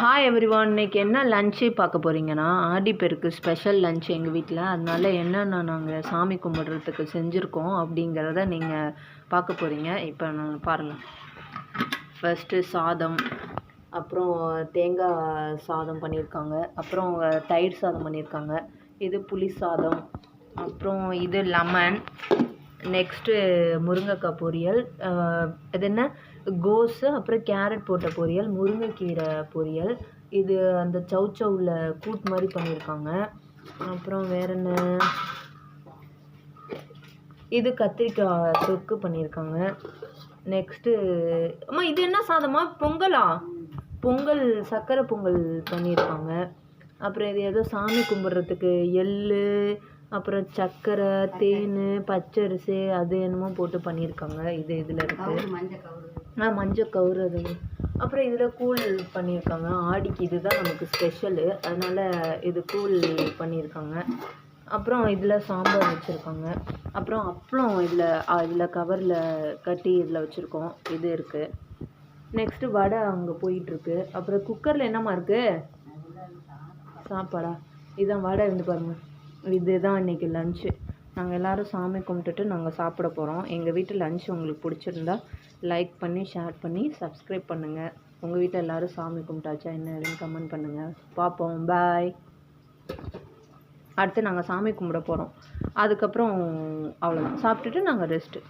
Hi everyone இன்றைக்கி என்ன lunch பார்க்க போகிறீங்கன்னா ஆடிப்பெருக்கு ஸ்பெஷல் லஞ்ச் எங்கள் வீட்டில் அதனால என்னென்ன நாங்கள் சாமி கும்பிட்றதுக்கு செஞ்சுருக்கோம் அப்படிங்கிறத நீங்கள் பார்க்க போகிறீங்க இப்போ நான் பாருங்கள் ஃபஸ்ட்டு சாதம் அப்புறம் தேங்காய் சாதம் பண்ணியிருக்காங்க. அப்புறம் தயிர் சாதம் பண்ணியிருக்காங்க. இது புளி சாதம் அப்புறம் இது லெமன் நெக்ஸ்ட்டு முருங்கைக்காய் பொரியல் அது இது என்ன? கோஸு அப்புறம் கேரட் போட்ட பொரியல் முருங்கைக்கீரை பொரியல். இது அந்த சவுச்சவுல கூட் மாதிரி பண்ணியிருக்காங்க. அப்புறம் வேற என்ன? இது கத்திரிக்காய் தொக்கு பண்ணியிருக்காங்க. நெக்ஸ்ட்டு அம்மா இது என்ன சாதமா பொங்கலா? பொங்கல் சக்கரை பொங்கல் பண்ணியிருக்காங்க. அப்புறம் இது ஏதோ சாமி கும்பிட்றதுக்கு எள்ளு அப்புறம் சர்க்கரை தேன் பச்சரிசி அது என்னமோ போட்டு பண்ணியிருக்காங்க. இது இதில் இருக்குது ஆ மஞ்சள் கவுரு அது. அப்புறம் இதில் கூழ் பண்ணியிருக்காங்க. ஆடிக்கு இதுதான் நமக்கு ஸ்பெஷலு. அதனால் இது கூழ் பண்ணியிருக்காங்க. அப்புறம் இதில் சாம்பார் வச்சுருக்காங்க. அப்புறம் அப்பளம் இதில் இதில் கவரில் கட்டி இதில் வச்சுருக்கோம். இது இருக்குது நெக்ஸ்ட்டு வடை அங்கே போயிட்டுருக்கு. அப்புறம் குக்கரில் என்னம்மா இருக்குது சாப்பாடா? இதான் வடை இருந்து பாருங்க. இதுதான் இன்றைக்கி லஞ்சு நாங்கள் எல்லாரும் சாமி கும்பிட்டுட்டு நாங்கள் சாப்பிட போகிறோம் எங்கள் வீட்டு லஞ்ச் உங்களுக்கு பிடிச்சிருந்தா லைக் பண்ணி ஷேர் பண்ணி சப்ஸ்கிரைப் பண்ணுங்கள் உங்கள் வீட்டில் எல்லாரும் சாமி கும்பிட்டாச்சா என்ன ஏதுன்னு கமெண்ட் பண்ணுங்கள் பார்ப்போம். பாய் அடுத்து நாங்கள் சாமி கும்பிட போகிறோம் அதுக்கப்புறம் அவ்வளோதான் சாப்பிட்டுட்டு நாங்கள் ரெஸ்ட்டு